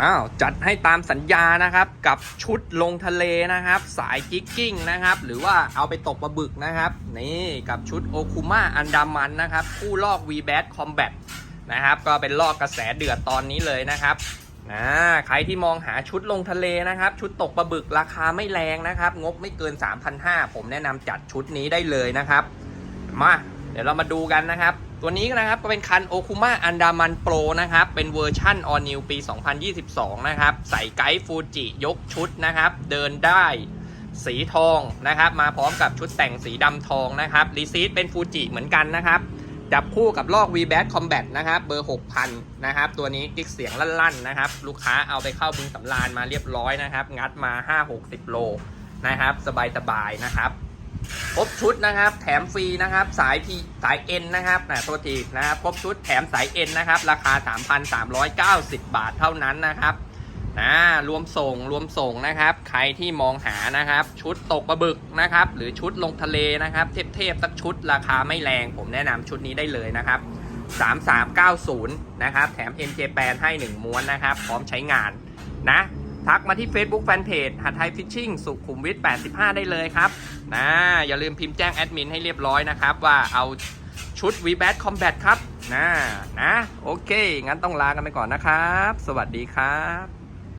อ้าวจัดให้ตามสัญญานะครับกับชุดลงทะเลนะครับ สายจิกกิ้งนะครับ หรือว่าเอาไปตกปลาบึกนะครับ นี่กับชุดโอคุมาอันดามันนะครับ คู่ลอก v b a t Combat นะครับ ก็เป็นลอกกระแสเดือดตอนนี้เลยนะครับนะใครที่มองหาชุดลงทะเลนะครับ ชุดตกปลาบึกราคาไม่แรงนะครับ งบไม่เกิน 3,500 ผมแนะนำจัดชุดนี้ได้เลยนะครับ มา เดี๋ยวเรามาดูกันนะครับ ตัวนี้นะครับก็เป็นคันโอคุมาอันดามันโปรนะครับ เป็นเวอร์ชั่น All New ปี 2022 นะครับ ใส่ไกด์ฟูจิยกชุดนะครับ เดินได้สีทองนะครับ มาพร้อมกับชุดแต่งสีดำทองนะครับรีซีดเป็นฟูจิเหมือนกันนะครับ จับคู่กับลอก v b a t Combat นะครับ เบอร์ 6,000 นะครับ ตัวนี้กิ๊กเสียงลั่นๆนะครับ ลูกค้าเอาไปเข้าบึงสำราญมาเรียบร้อยนะครับ งัดมา 5-60 โลนะครับ สบายๆนะครับ ครบชุดนะครับ แถมฟรีนะครับ สายพีสายเอ็นนะครับนะโทษทีนะครับครบชุดแถมสายเอ็นนะครับ ราคา 3,390 บาทเท่านั้นนะครับนะรวมส่งรวมส่งนะครับ ใครที่มองหานะครับ ชุดตกปลาบึกนะครับ หรือชุดลงทะเลนะครับ เทพๆสักชุดราคาไม่แรง ผมแนะนำชุดนี้ได้เลยนะครับ 3390 นะครับ แถม NJ แปนให้ 1 ม้วนนะครับ พร้อมใช้งานนะ ทักมาที่ Facebook Fanpage หัดไทยฟิชชิ่งสุขุมวิท85 ได้เลยครับนะอย่าลืมพิมพ์แจ้งแอดมินให้เรียบร้อยนะครับ ว่าเอาชุด v b a t Combat ครับนะนะ โอเค งั้นต้องลากันไปก่อนนะครับ สวัสดีครับ